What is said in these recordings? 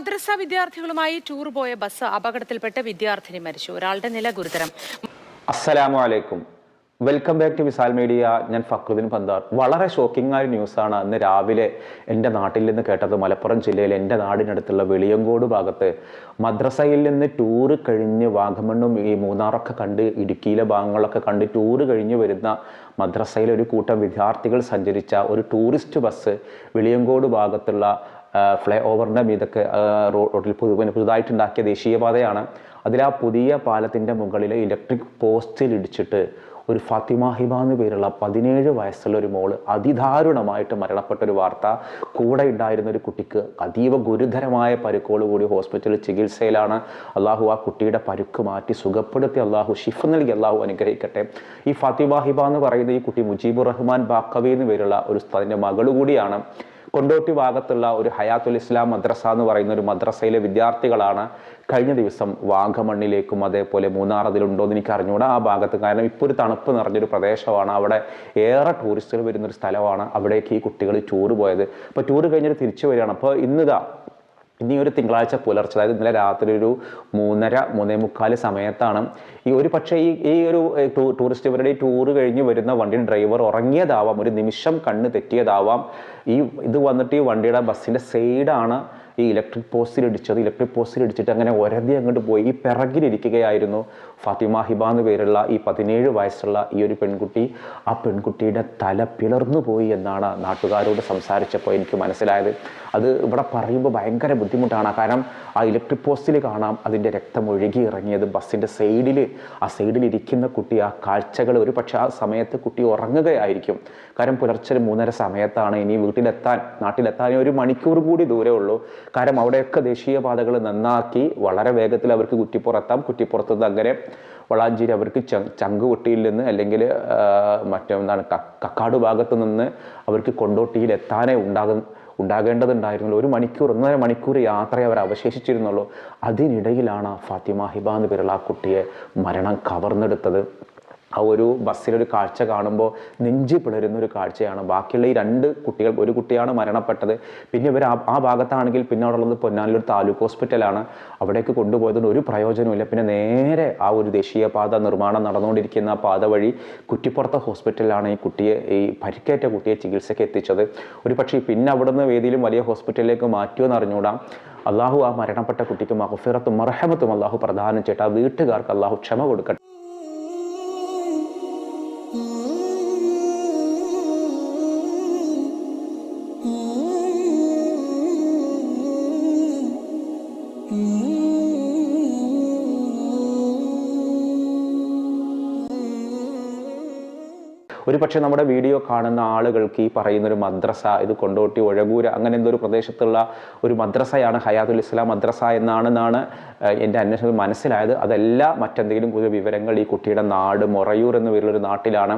മദ്രസ വിദ്യാർത്ഥികളുമായി ടൂർ പോയ ബസ് അപകടത്തിൽപ്പെട്ട് വിദ്യാർത്ഥിനി മരിച്ചു. ഒരാളുടെ നില ഗുരുതരം. അസ്സലാമു അലൈക്കും. Welcome back to Visal media ഞാൻ ഫക്രുദ്ദീൻ പന്താർ. വളരെ ഷോക്കിംഗ് ആയ ന്യൂസാണ് അന്ന് രാവിലെ എന്റെ നാട്ടിൽ നിന്ന് കേട്ടത്. മലപ്പുറം ജില്ലയിൽ എന്റെ നാടിനടുത്തുള്ള വെളിയങ്കോട് ഭാഗത്ത് മദ്രസയിൽ നിന്ന് ടൂറ് കഴിഞ്ഞ് വാഗമണ്ണും ഈ മൂന്നാറൊക്കെ കണ്ട് ഇടുക്കിയിലെ ഭാഗങ്ങളൊക്കെ കണ്ട് ടൂറ് കഴിഞ്ഞ് വരുന്ന മദ്രസയിലെ ഒരു കൂട്ടം വിദ്യാർത്ഥികൾ സഞ്ചരിച്ച ഒരു ടൂറിസ്റ്റ് ബസ് വെളിയങ്കോട് ഭാഗത്തുള്ള ഫ്ലൈ ഓവറിന്റെ മീതൊക്കെ റോഡിൽ പുതു പുതുതായിട്ടുണ്ടാക്കിയ ദേശീയപാതയാണ്. അതിൽ ആ പുതിയ പാലത്തിന്റെ മുകളിൽ ഇലക്ട്രിക് പോസ്റ്റിൽ ഇടിച്ചിട്ട് ഒരു ഫാത്തിമ ഹിബ എന്ന് പേരുള്ള പതിനേഴ് വയസ്സുള്ള ഒരു മോൾ അതിദാരുണമായിട്ട് മരണപ്പെട്ട ഒരു വാർത്ത. കൂടെ ഉണ്ടായിരുന്ന ഒരു കുട്ടിക്ക് അതീവ ഗുരുതരമായ കൂടി ഹോസ്പിറ്റലിൽ ചികിത്സയിലാണ്. അള്ളാഹു ആ കുട്ടിയുടെ പരുക്ക് മാറ്റി സുഖപ്പെടുത്തി അള്ളാഹു ഷിഫ് നൽകി അള്ളാഹു അനുഗ്രഹിക്കട്ടെ. ഈ ഫാത്തിമ ഹിബ എന്ന് പറയുന്ന ഈ കുട്ടി മുജീബുർ റഹ്മാൻ ബാക്കവി എന്ന് പേരുള്ള ഒരു അതിന്റെ മകൾ കൂടിയാണ്. കൊണ്ടോട്ടി ഭാഗത്തുള്ള ഒരു ഹയാത്തുൽ ഇസ്ലാം മദ്രസ എന്ന് പറയുന്ന ഒരു മദ്രസയിലെ വിദ്യാർത്ഥികളാണ് കഴിഞ്ഞ ദിവസം വാഗമണ്ണിലേക്കും അതേപോലെ മൂന്നാർ അതിലുണ്ടോ എന്ന് എനിക്ക് അറിഞ്ഞുകൂടാ ആ ഭാഗത്ത്. കാരണം ഇപ്പോൾ ഒരു തണുപ്പ് നിറഞ്ഞൊരു പ്രദേശമാണ്. അവിടെ ഏറെ ടൂറിസ്റ്റുകൾ വരുന്നൊരു സ്ഥലമാണ് അവിടേക്ക് ഈ കുട്ടികൾ ടൂർ പോയത്. അപ്പോൾ ടൂർ കഴിഞ്ഞിട്ട് തിരിച്ചു വരികയാണ്. അപ്പോൾ ഇന്നിതാ ഇനി ഒരു തിങ്കളാഴ്ച പുലർച്ചെ അതായത് ഇന്നലെ രാത്രി ഒരു മൂന്നര മൂന്നേ മുക്കാൽ സമയത്താണ് ഈ ഒരു പക്ഷേ ഈ ഈ ഒരു ഏ, ടൂറിസ്റ്റ് ഇവരുടെ ഈ ടൂറ് കഴിഞ്ഞ് വരുന്ന വണ്ടിയുടെ ഡ്രൈവർ ഉറങ്ങിയതാവാം ഒരു നിമിഷം കണ്ണ് തെറ്റിയതാവാം. ഈ ഇത് വന്നിട്ട് ഈ വണ്ടിയുടെ ബസ്സിന്റെ സൈഡാണ് ഈ ഇലക്ട്രിക് പോസ്റ്റിൽ ഇടിച്ചത്. ഇലക്ട്രിക് പോസ്റ്റിൽ ഇടിച്ചിട്ട് അങ്ങനെ ഒരതി അങ്ങോട്ട് പോയി. ഈ പിറകിലിരിക്കുകയായിരുന്നു ഫാത്തിമ ഹിബ എന്ന് പേരുള്ള ഈ പതിനേഴ് വയസ്സുള്ള ഈ ഒരു പെൺകുട്ടി ആ പെൺകുട്ടിയുടെ തല പിളർന്നു പോയി എന്നാണ് നാട്ടുകാരോട് സംസാരിച്ചപ്പോൾ എനിക്ക് മനസ്സിലായത്. അത് ഇവിടെ പറയുമ്പോൾ ഭയങ്കര ബുദ്ധിമുട്ടാണ്. കാരണം ആ ഇലക്ട്രിക് പോസ്റ്റിൽ കാണാം അതിന്റെ രക്തം ഒഴുകി ഇറങ്ങിയത്. ബസ്സിന്റെ സൈഡിൽ ആ സൈഡിൽ ഇരിക്കുന്ന കുട്ടി ആ കാഴ്ചകൾ ഒരു പക്ഷേ ആ സമയത്ത് കുട്ടി ഉറങ്ങുകയായിരിക്കും. കാരണം പുലർച്ചെ മൂന്നര സമയത്താണ് ഇനി വീട്ടിലെത്താൻ നാട്ടിലെത്താൻ ഒരു മണിക്കൂർ കൂടി ദൂരേ ഉള്ളൂ. കാരണം അവിടെയൊക്കെ ദേശീയപാതകൾ നന്നാക്കി വളരെ വേഗത്തിൽ അവർക്ക് കുറ്റിപ്പുറത്താം കുറ്റിപ്പുറത്തുനിന്ന് അങ്ങനെ വളാഞ്ചേരി അവർക്ക് ച ചങ്കുവെട്ടിയിൽ നിന്ന് അല്ലെങ്കിൽ മറ്റെന്താണ് കക്കാട് ഭാഗത്ത് നിന്ന് അവർക്ക് കൊണ്ടോട്ടിയിൽ എത്താനേ ഉണ്ടാകും ഉണ്ടാകേണ്ടതുണ്ടായിരുന്നുള്ളൂ. ഒരു മണിക്കൂർ ഒന്നര മണിക്കൂർ യാത്രയെ അവർ അവശേഷിച്ചിരുന്നുള്ളൂ. അതിനിടയിലാണ് ഫാത്തിമ ഹിബ എന്ന് പേരുള്ള ആ കുട്ടിയെ മരണം കവർന്നെടുത്തത്. ആ ഒരു ബസ്സിലൊരു കാഴ്ച കാണുമ്പോൾ നെഞ്ചി പിളരുന്ന ഒരു കാഴ്ചയാണ്. ബാക്കിയുള്ള ഈ രണ്ട് കുട്ടികൾ ഒരു കുട്ടിയാണ് മരണപ്പെട്ടത്. പിന്നെ ഇവർ ആ ആ ഭാഗത്താണെങ്കിൽ പിന്നെ അവിടെ ഉള്ളത് പൊന്നാനിലൊരു താലൂക്ക് ഹോസ്പിറ്റലാണ്. അവിടേക്ക് കൊണ്ടുപോയതുകൊണ്ട് ഒരു പ്രയോജനമില്ല പിന്നെ നേരെ ആ ഒരു ദേശീയപാത നിർമ്മാണം നടന്നുകൊണ്ടിരിക്കുന്ന പാത വഴി കുറ്റിപ്പുറത്തെ ഹോസ്പിറ്റലിലാണ് ഈ കുട്ടിയെ ഈ പരിക്കേറ്റ കുട്ടിയെ ചികിത്സയ്ക്ക് എത്തിച്ചത്. ഒരു പക്ഷേ പിന്നെ അവിടുന്ന് വേദിയിലും വലിയ ഹോസ്പിറ്റലിലേക്ക് മാറ്റുമെന്ന് അറിഞ്ഞുകൂടാം. അള്ളാഹു ആ മരണപ്പെട്ട കുട്ടിക്ക് മഹഫിറത്തും മർഹമത്തും അള്ളാഹു പ്രധാനം ചെയ്തിട്ട് ആ വീട്ടുകാർക്ക് അള്ളാഹു ക്ഷമ കൊടുക്കട്ടെ. Mm-hmm. ഒരു പക്ഷേ നമ്മുടെ വീഡിയോ കാണുന്ന ആളുകൾക്ക് ഈ പറയുന്ന ഒരു മദ്രസ ഇത് കൊണ്ടോട്ടി ഒഴകൂര അങ്ങനെ എന്തൊരു പ്രദേശത്തുള്ള ഒരു മദ്രസയാണ് ഹയാത്തുൽ ഇസ്ലാം മദ്രസ എന്നാണെന്നാണ് എന്റെ അന്വേഷണത്തിൽ മനസ്സിലായത്. അതല്ല മറ്റെന്തെങ്കിലും പുതിയ വിവരങ്ങൾ ഈ കുട്ടിയുടെ നാട് മൊറയൂർ എന്ന പേരിലൊരു നാട്ടിലാണ്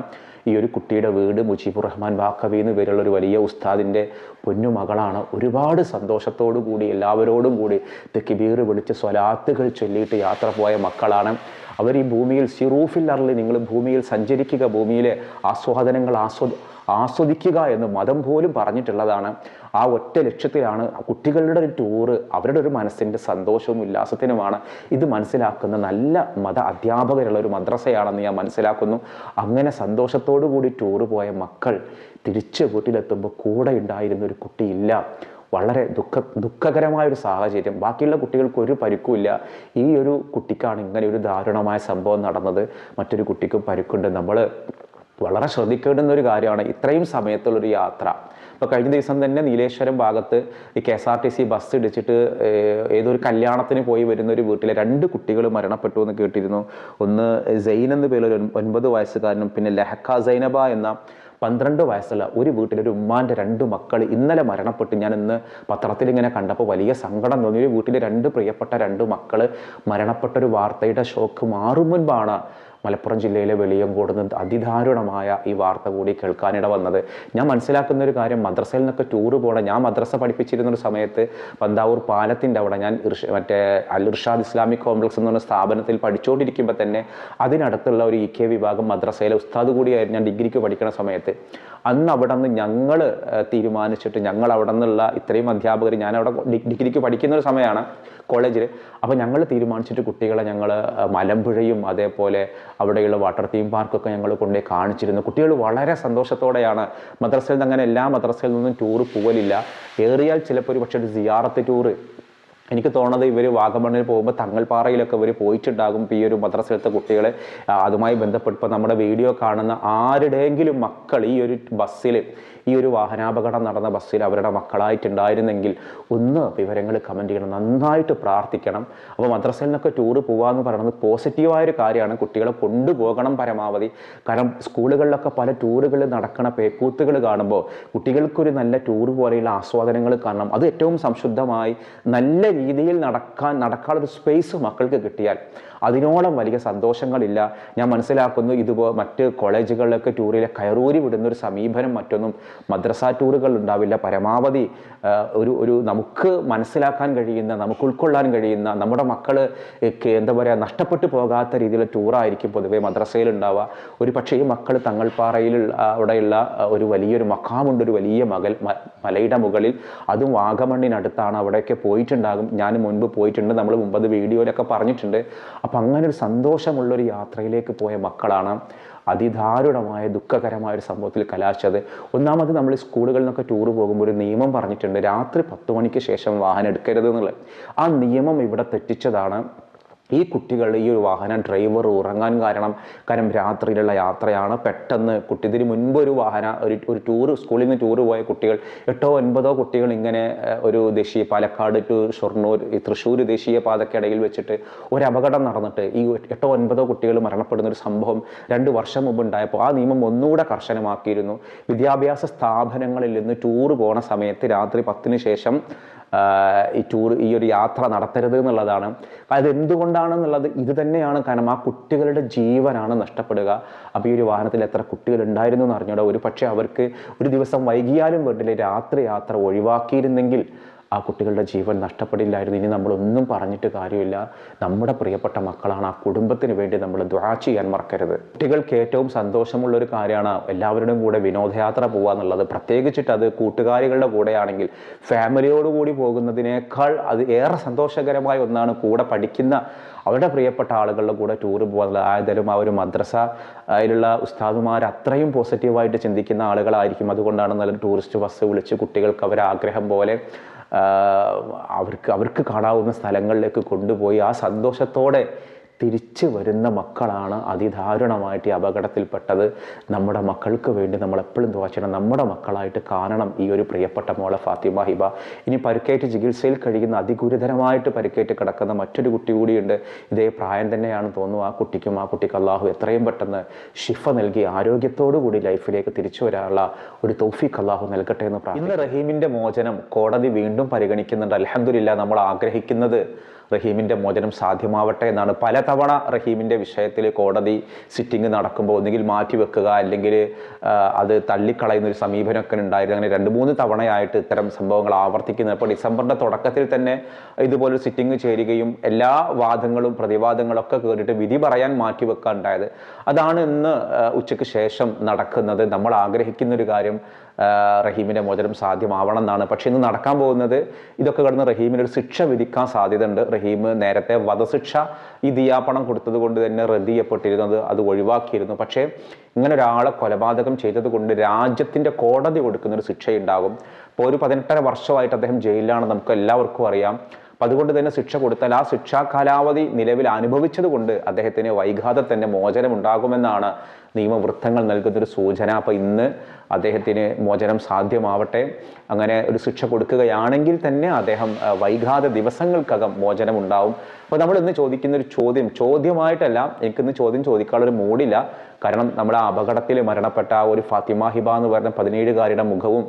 ഈ ഒരു കുട്ടിയുടെ വീട് മുജീബ് റഹ്മാൻ ബാക്കവി എന്ന് പേരുള്ള ഒരു വലിയ ഉസ്താദിന്റെ പൊന്നുമകളാണ് ഒരുപാട് സന്തോഷത്തോടു കൂടി എല്ലാവരോടും കൂടി തെക്കിബീർ വിളിച്ച് സ്വലാത്തുകൾ ചൊല്ലിയിട്ട് യാത്ര പോയ മക്കളാണ്. അവർ ഈ ഭൂമിയിൽ സിറൂഫിൽ അറളി നിങ്ങൾ ഭൂമിയിൽ സഞ്ചരിക്കുക ഭൂമിയിലെ ആസ്വാദനങ്ങൾ ആസ്വദ ആസ്വദിക്കുക എന്ന് മതം പോലും പറഞ്ഞിട്ടുള്ളതാണ്. ആ ഒറ്റ ലക്ഷ്യത്തിലാണ് കുട്ടികളുടെ ഒരു ടൂറ് അവരുടെ ഒരു മനസ്സിന്റെ സന്തോഷവും ഉല്ലാസത്തിനുമാണ് ഇത് മനസ്സിലാക്കുന്ന നല്ല മത അധ്യാപകരുള്ള ഒരു മദ്രസയാണെന്ന് ഞാൻ മനസ്സിലാക്കുന്നു. അങ്ങനെ സന്തോഷത്തോടു കൂടി ടൂറ് പോയ മക്കൾ തിരിച്ച് വീട്ടിലെത്തുമ്പോൾ കൂടെ ഉണ്ടായിരുന്ന ഒരു കുട്ടിയില്ല. വളരെ ദുഃഖ ദുഃഖകരമായ ഒരു സാഹചര്യം. ബാക്കിയുള്ള കുട്ടികൾക്ക് ഒരു പരിക്കുമില്ല. ഈ ഒരു കുട്ടിക്കാണ് ഇങ്ങനെ ഒരു ദാരുണമായ സംഭവം നടന്നത്. മറ്റൊരു കുട്ടിക്കും പരിക്കുണ്ട്. നമ്മൾ വളരെ ശ്രദ്ധിക്കേണ്ടുന്ന ഒരു കാര്യമാണ് ഇത്രയും സമയത്തുള്ളൊരു യാത്ര. ഇപ്പോൾ കഴിഞ്ഞ ദിവസം തന്നെ നീലേശ്വരം ഭാഗത്ത് ഈ K S R T C bus ഇടിച്ചിട്ട് ഏതൊരു കല്യാണത്തിന് പോയി വരുന്ന ഒരു വീട്ടിലെ രണ്ട് കുട്ടികൾ മരണപ്പെട്ടു എന്ന് കേട്ടിരുന്നു. ഒന്ന് സെയിൻ എന്ന് പേരിൽ ഒൻപത് വയസ്സുകാരനും പിന്നെ ലഹക്ക സൈനബ എന്ന പന്ത്രണ്ട് വയസ്സുള്ള ഒരു വീട്ടിലൊരു ഉമ്മാന്റെ രണ്ട് മക്കൾ ഇന്നലെ മരണപ്പെട്ട്. ഞാൻ ഇന്ന് പത്രത്തിൽ ഇങ്ങനെ കണ്ടപ്പോൾ വലിയ സങ്കടം തോന്നി. ഒരു വീട്ടിലെ രണ്ട് പ്രിയപ്പെട്ട രണ്ട് മക്കൾ മരണപ്പെട്ട ഒരു വാർത്തയുടെ ഷോക്ക് മാറും മുൻപാണ്. മലപ്പുറം ജില്ലയിലെ വെളിയങ്കോട് നിന്ന് അതിദാരുണമായ ഈ വാർത്ത കൂടി കേൾക്കാനിട വന്നത്. ഞാൻ മനസ്സിലാക്കുന്ന ഒരു കാര്യം മദ്രസയിൽ നിന്നൊക്കെ ടൂറ് പോകണം ഞാൻ മദ്രസ പഠിപ്പിച്ചിരുന്ന ഒരു സമയത്ത് പന്താവൂർ പാലത്തിന്റെ അവിടെ ഞാൻ മറ്റേ അൽ ഇർഷാദ് ഇസ്ലാമിക് കോംപ്ലക്സ് എന്ന് പറഞ്ഞ സ്ഥാപനത്തിൽ പഠിച്ചുകൊണ്ടിരിക്കുമ്പോൾ തന്നെ അതിനടുത്തുള്ള ഒരു ഇ കെ വിഭാഗം മദ്രസയിലെ ഉസ്താദ് കൂടിയായിരുന്നു ഞാൻ ഡിഗ്രിക്ക് പഠിക്കുന്ന സമയത്ത്. അന്ന് അവിടെ നിന്ന് ഞങ്ങൾ തീരുമാനിച്ചിട്ട് ഞങ്ങൾ അവിടെ നിന്നുള്ള ഇത്രയും അധ്യാപകർ ഞാൻ അവിടെ ഡിഗ്രിക്ക് പഠിക്കുന്ന ഒരു സമയമാണ് കോളേജിൽ അപ്പോൾ ഞങ്ങൾ തീരുമാനിച്ചിട്ട് കുട്ടികളെ ഞങ്ങൾ മലമ്പുഴയും അതേപോലെ അവിടെയുള്ള വാട്ടർ തീം പാർക്കൊക്കെ ഞങ്ങൾ കൊണ്ടുപോയി കാണിച്ചിരുന്നു. കുട്ടികൾ വളരെ സന്തോഷത്തോടെയാണ്. മദ്രസയിൽ നിന്ന് അങ്ങനെ എല്ലാ മദ്രസയിൽ നിന്നും ടൂർ പോകലില്ല ഏറിയാൽ ചിലപ്പോൾ ഒരു പക്ഷേ ഒരു സിയാറത്ത് ടൂറ് എനിക്ക് തോന്നുന്നത് ഇവർ വാഗമണ്ണിൽ പോകുമ്പോൾ തങ്ങൾപ്പാറയിലൊക്കെ ഇവർ പോയിട്ടുണ്ടാകും. ഈ ഒരു മദ്രസയിലത്തെ കുട്ടികളെ അതുമായി ബന്ധപ്പെട്ട് നമ്മുടെ വീഡിയോ കാണുന്ന ആരുടെയെങ്കിലും മക്കൾ ഈ ഒരു ബസ്സിൽ ഈ ഒരു വാഹനാപകടം നടന്ന ബസ്സിൽ അവരുടെ മക്കളായിട്ടുണ്ടായിരുന്നെങ്കിൽ ഒന്ന് വിവരങ്ങൾ കമന്റ് ചെയ്യണം. നന്നായിട്ട് പ്രാർത്ഥിക്കണം. അപ്പോൾ മദ്രസയിൽ നിന്നൊക്കെ ടൂറ് പോകാമെന്ന് പറയുന്നത് പോസിറ്റീവായൊരു കാര്യമാണ്. കുട്ടികളെ കൊണ്ടുപോകണം പരമാവധി. കാരണം സ്കൂളുകളിലൊക്കെ പല ടൂറുകൾ നടക്കണ പേക്കൂത്തുകൾ കാണുമ്പോൾ കുട്ടികൾക്കൊരു നല്ല ടൂർ പോലെയുള്ള ആസ്വാദനങ്ങൾ കാണണം. അത് ഏറ്റവും സംശുദ്ധമായി നല്ല രീതിയിൽ നടക്കാൻ നടക്കാനുള്ള സ്പേസ് മക്കൾക്ക് കിട്ടിയാൽ അതിനോളം വലിയ സന്തോഷങ്ങളില്ല. ഞാൻ മനസ്സിലാക്കുന്നു ഇതുപോ മറ്റ് കോളേജുകളിലൊക്കെ ടൂറിലെ കയറൂരി വിടുന്ന ഒരു സമീപനം മറ്റൊന്നും മദ്രസ ടൂറുകൾ ഉണ്ടാവില്ല. പരമാവധി ഒരു ഒരു നമുക്ക് മനസ്സിലാക്കാൻ കഴിയുന്ന നമുക്ക് ഉൾക്കൊള്ളാൻ കഴിയുന്ന നമ്മുടെ മക്കൾ എന്താ പറയുക നഷ്ടപ്പെട്ടു പോകാത്ത രീതിയിലുള്ള ടൂറായിരിക്കും പൊതുവേ മദ്രസയിൽ ഉണ്ടാവുക. ഒരു പക്ഷേ ഈ മക്കൾ തങ്ങൾപ്പാറയിൽ അവിടെയുള്ള ഒരു വലിയൊരു മക്കാമുണ്ട് ഒരു വലിയ മകൽ മലയുടെ മുകളിൽ. അതും വാഗമണ്ണിനടുത്താണ് അവിടെയൊക്കെ പോയിട്ടുണ്ടാകും. ഞാൻ മുൻപ് പോയിട്ടുണ്ട് നമ്മൾ മുമ്പ് അത് വീഡിയോയിലൊക്കെ പറഞ്ഞിട്ടുണ്ട്. അപ്പം അങ്ങനെ ഒരു സന്തോഷമുള്ളൊരു യാത്രയിലേക്ക് പോയ മക്കളാണ് അതിദാരുണമായ ദുഃഖകരമായ ഒരു സംഭവത്തിൽ കലാശത് ഒന്നാമത് നമ്മൾ സ്കൂളുകളിൽ നിന്നൊക്കെ ടൂർ പോകുമ്പോൾ ഒരു നിയമം പറഞ്ഞിട്ടുണ്ട് രാത്രി പത്ത് മണിക്ക് ശേഷം വാഹനം എടുക്കരുത് എന്നുള്ളത്. ആ നിയമം ഇവിടെ തെറ്റിച്ചതാണ്. ഈ കുട്ടികൾ ഈ ഒരു വാഹന ഡ്രൈവർ ഉറങ്ങാൻ കാരണം കാരണം രാത്രിയിലുള്ള യാത്രയാണ്. പെട്ടെന്ന് കുട്ടി ഇതിന് മുൻപ് ഒരു വാഹന ഒരു ഒരു ടൂർ സ്കൂളിൽ നിന്ന് ടൂർ പോയ കുട്ടികൾ എട്ടോ ഒൻപതോ കുട്ടികൾ ഇങ്ങനെ ഒരു ദേശീയ പാലക്കാട് ടു ഷൊർണൂർ ഈ തൃശ്ശൂർ ദേശീയ പാതക്കിടയിൽ വെച്ചിട്ട് ഒരു അപകടം നടന്നിട്ട് ഈ എട്ടോ ഒൻപതോ കുട്ടികൾ മരണപ്പെടുന്ന ഒരു സംഭവം രണ്ട് വർഷം മുമ്പ് ഉണ്ടായപ്പോൾ ആ നിയമം ഒന്നുകൂടെ കർശനമാക്കിയിരുന്നു. വിദ്യാഭ്യാസ സ്ഥാപനങ്ങളിൽ നിന്ന് ടൂർ പോണ സമയത്ത് രാത്രി പത്തിന് ശേഷം ഈ ടൂർ ഈ ഒരു യാത്ര നടത്തരുത് എന്നുള്ളതാണ്. അത് എന്തുകൊണ്ടാണെന്നുള്ളത് ഇത് തന്നെയാണ് കാരണം ആ കുട്ടികളുടെ ജീവനാണ് നഷ്ടപ്പെടുക. അപ്പോൾ ഈ ഒരു വാഹനത്തിൽ എത്ര കുട്ടികൾ ഉണ്ടായിരുന്നു എന്ന് അറിഞ്ഞൂടാ. ഒരു പക്ഷേ അവർക്ക് ഒരു ദിവസം വൈകിയാലും വീട്ടിലെ രാത്രി യാത്ര ഒഴിവാക്കിയിരുന്നെങ്കിൽ ആ കുട്ടികളുടെ ജീവൻ നഷ്ടപ്പെടില്ലായിരുന്നു. ഇനി നമ്മളൊന്നും പറഞ്ഞിട്ട് കാര്യമില്ല. നമ്മുടെ പ്രിയപ്പെട്ട മക്കളാണ് ആ കുടുംബത്തിന് വേണ്ടി നമ്മൾ ദ്വാ ചെയ്യാൻ മറക്കരുത്. കുട്ടികൾക്ക് ഏറ്റവും സന്തോഷമുള്ള ഒരു കാര്യമാണ് എല്ലാവരുടെയും കൂടെ വിനോദയാത്ര പോകുക എന്നുള്ളത്. പ്രത്യേകിച്ചിട്ട് അത് കൂട്ടുകാരികളുടെ കൂടെയാണെങ്കിൽ ഫാമിലിയോടുകൂടി പോകുന്നതിനേക്കാൾ അത് ഏറെ സന്തോഷകരമായ ഒന്നാണ് കൂടെ പഠിക്കുന്ന അവരുടെ പ്രിയപ്പെട്ട ആളുകളുടെ കൂടെ ടൂർ പോകുന്നത് ആയതായാലും ആ ഒരു മദ്രസ അതിലുള്ള ഉസ്താദുമാർ അത്രയും പോസിറ്റീവായിട്ട് ചിന്തിക്കുന്ന ആളുകളായിരിക്കും. അതുകൊണ്ടാണ് നല്ല ടൂറിസ്റ്റ് ബസ് വിളിച്ച് കുട്ടികൾക്ക് അവരാഗ്രഹം പോലെ അവർക്ക് അവർക്ക് കാണാവുന്ന സ്ഥലങ്ങളിലേക്ക് കൊണ്ടുപോയി ആ സന്തോഷത്തോടെ തിരിച്ചു വരുന്ന മക്കളാണ് അതിദാരുണമായിട്ട് ഈ അപകടത്തിൽപ്പെട്ടത്. നമ്മുടെ മക്കൾക്ക് വേണ്ടി നമ്മൾ എപ്പോഴും ദോഷണം നമ്മുടെ മക്കളായിട്ട് കാണണം ഈ ഒരു പ്രിയപ്പെട്ട മോളെ ഫാത്തിമ ഹിബ. ഇനി പരുക്കേറ്റ് ചികിത്സയിൽ കഴിയുന്ന അതിഗുരുതരമായിട്ട് പരുക്കേറ്റ് കിടക്കുന്ന മറ്റൊരു കുട്ടി കൂടിയുണ്ട്. ഇതേ പ്രായം തന്നെയാണ് തോന്നുന്നു ആ കുട്ടിക്കും ആ കുട്ടിക്ക് അള്ളാഹു എത്രയും പെട്ടെന്ന് ഷിഫ നൽകി കൂടി ലൈഫിലേക്ക് തിരിച്ചു വരാനുള്ള ഒരു തൗഫീഖ് അള്ളാഹു നൽകട്ടെ എന്ന് പ്രാർത്ഥിക്കുന്നു. ഇന്ന് റഹീമിന്റെ മോചനം കോടതി വീണ്ടും പരിഗണിക്കുന്നുണ്ട്. അലഹദില്ല നമ്മൾ ആഗ്രഹിക്കുന്നത് റഹീമിന്റെ മോചനം സാധ്യമാവട്ടെ എന്നാണ് പലതവണ റഹീമിന്റെ വിഷയത്തിൽ കോടതി സിറ്റിംഗ് നടക്കുമ്പോൾ ഒന്നുകിൽ മാറ്റിവെക്കുക അല്ലെങ്കിൽ അത് തള്ളിക്കളയുന്ന ഒരു സമീപനമൊക്കെ ഉണ്ടായിരുന്നു. അങ്ങനെ രണ്ട് മൂന്ന് തവണയായിട്ട് ഇത്തരം സംഭവങ്ങൾ ആവർത്തിക്കുന്നത്. അപ്പോൾ ഡിസംബറിന്റെ തുടക്കത്തിൽ തന്നെ ഇതുപോലൊരു സിറ്റിംഗ് ചേരുകയും എല്ലാ വാദങ്ങളും പ്രതിവാദങ്ങളൊക്കെ കേട്ടിട്ട് വിധി പറയാൻ മാറ്റിവെക്കാൻ ഉണ്ടായത് അതാണ് ഇന്ന് ഉച്ചയ്ക്ക് ശേഷം നടക്കുന്നത്. നമ്മൾ ആഗ്രഹിക്കുന്ന ഒരു കാര്യം ആ, റഹീമിന്റെ മോചനം സാധ്യമാവണം എന്നാണ് പക്ഷെ ഇന്ന് നടക്കാൻ പോകുന്നത് ഇതൊക്കെ കിടന്ന് റഹീമിന് ഒരു ശിക്ഷ വിധിക്കാൻ സാധ്യതയുണ്ട്. റഹീം നേരത്തെ വധശിക്ഷ ഈ ദിയാപണം കൊടുത്തത് കൊണ്ട് തന്നെ റദ്ദിയപ്പെട്ടിരുന്നത് അത് ഒഴിവാക്കിയിരുന്നു. പക്ഷേ ഇങ്ങനെ ഒരാളെ കൊലപാതകം ചെയ്തത് കൊണ്ട് രാജ്യത്തിന്റെ കോടതി കൊടുക്കുന്ന ഒരു ശിക്ഷയുണ്ടാകും. ഇപ്പോൾ ഒരു പതിനെട്ടര വർഷമായിട്ട് അദ്ദേഹം ജയിലിലാണ് നമുക്ക് എല്ലാവർക്കും അറിയാം. അപ്പം അതുകൊണ്ട് തന്നെ ശിക്ഷ കൊടുത്താൽ ആ ശിക്ഷാ കാലാവധി നിലവിൽ അനുഭവിച്ചത് കൊണ്ട് അദ്ദേഹത്തിന് വൈകാതെ തന്നെ മോചനം ഉണ്ടാകുമെന്നാണ് നിയമവൃത്തങ്ങൾ നൽകുന്നൊരു സൂചന. അപ്പോൾ ഇന്ന് അദ്ദേഹത്തിന് മോചനം സാധ്യമാവട്ടെ. അങ്ങനെ ഒരു ശിക്ഷ കൊടുക്കുകയാണെങ്കിൽ തന്നെ അദ്ദേഹം വൈകാതെ ദിവസങ്ങൾക്കകം മോചനം ഉണ്ടാവും അപ്പോൾ നമ്മൾ ഇന്ന് ചോദിക്കുന്ന ഒരു ചോദ്യം ചോദ്യമായിട്ടല്ല എനിക്കിന്ന് ചോദ്യം ചോദിക്കാനുള്ളൊരു മൂടില്ല കാരണം നമ്മൾ ആ അപകടത്തിൽ മരണപ്പെട്ട ഒരു ഫാത്തിമ ഹിബ എന്ന് പറയുന്ന പതിനേഴുകാരിയുടെ മുഖവും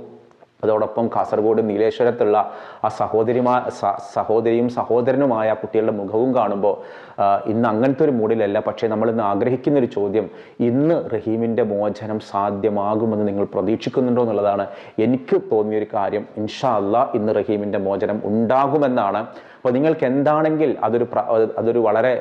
അതോടൊപ്പം കാസർഗോഡ് നീലേശ്വരത്തുള്ള ആ സഹോദരിമാ സഹോദരിയും സഹോദരനുമായ കുട്ടികളുടെ മുഖവും കാണുമ്പോൾ ഇന്ന് അങ്ങനത്തെ ഒരു മൂഡിലല്ല. പക്ഷേ നമ്മൾ ഇന്ന് ആഗ്രഹിക്കുന്ന ഒരു ചോദ്യം ഇന്ന് റഹീമിന്റെ മോചനം സാധ്യമാകുമെന്ന് നിങ്ങൾ പ്രതീക്ഷിക്കുന്നുണ്ടോ എന്നുള്ളതാണ്. എനിക്ക് തോന്നിയൊരു കാര്യം ഇൻഷാ അല്ല ഇന്ന് റഹീമിന്റെ മോചനം ഉണ്ടാകുമെന്നാണ്. അപ്പോൾ നിങ്ങൾക്ക് എന്താണെങ്കിൽ അതൊരു അതൊരു വളരെ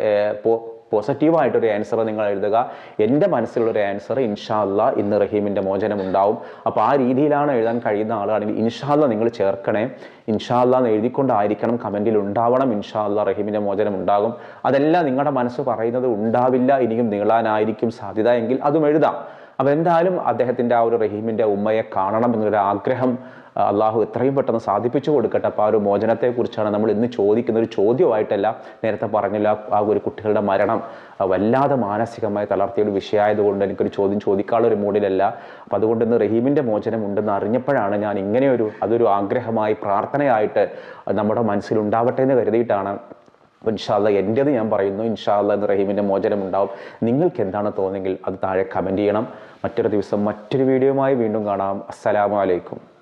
പോസിറ്റീവായിട്ടൊരു ആൻസർ നിങ്ങൾ എഴുതുക. എന്റെ മനസ്സിലുള്ളൊരു ആൻസർ ഇൻഷാല്ല ഇന്ന് റഹീമിന്റെ മോചനം ഉണ്ടാവും അപ്പോൾ ആ രീതിയിലാണ് എഴുതാൻ കഴിയുന്ന ആളാണെങ്കിൽ ഇൻഷാല്ല നിങ്ങൾ ചേർക്കണേ. ഇൻഷാല്ല എന്ന് എഴുതിക്കൊണ്ടായിരിക്കണം കമന്റിൽ ഉണ്ടാവണം. ഇൻഷാല്ല റഹീമിന്റെ മോചനം ഉണ്ടാകും അതെല്ലാം നിങ്ങളുടെ മനസ്സ് പറയുന്നത് ഉണ്ടാവില്ല. ഇനിയും നീളാനായിരിക്കും സാധ്യത എങ്കിൽ അതും എഴുതാം. അപ്പോൾ എന്തായാലും അദ്ദേഹത്തിന്റെ ആ ഒരു റഹീമിന്റെ ഉമ്മയെ കാണണം എന്നൊരു ആഗ്രഹം അള്ളാഹു എത്രയും പെട്ടെന്ന് സാധിപ്പിച്ചു കൊടുക്കട്ടെ. അപ്പോൾ ആ ഒരു മോചനത്തെക്കുറിച്ചാണ് നമ്മൾ ഇന്ന് ചോദിക്കുന്ന ഒരു ചോദ്യമായിട്ടല്ല നേരത്തെ പറഞ്ഞില്ല ആ ഒരു കുട്ടികളുടെ മരണം വല്ലാതെ മാനസികമായി തളർത്തിയ ഒരു വിഷയമായതുകൊണ്ട് എനിക്കൊരു ചോദ്യം ചോദിക്കാനുള്ള ഒരു മൂഡിലല്ല. അപ്പം അതുകൊണ്ട് ഇന്ന് റഹീമിന്റെ മോചനം ഉണ്ടെന്ന് അറിഞ്ഞപ്പോഴാണ് ഞാൻ ഇങ്ങനെയൊരു അതൊരു ആഗ്രഹമായി പ്രാർത്ഥനയായിട്ട് നമ്മുടെ മനസ്സിലുണ്ടാവട്ടെ എന്ന് കരുതിയിട്ടാണ് അപ്പോൾ ഇൻഷാല്ല എന്റേത് ഞാൻ പറയുന്നു. ഇൻഷാല്ല എന്ന് റഹീമിന്റെ മോചനം ഉണ്ടാവും. നിങ്ങൾക്ക് എന്താണ് തോന്നുന്നെങ്കിൽ അത് താഴെ കമന്റ് ചെയ്യണം. മറ്റൊരു ദിവസം മറ്റൊരു വീഡിയോയുമായി വീണ്ടും കാണാം. അസ്സലാമു അലൈക്കും.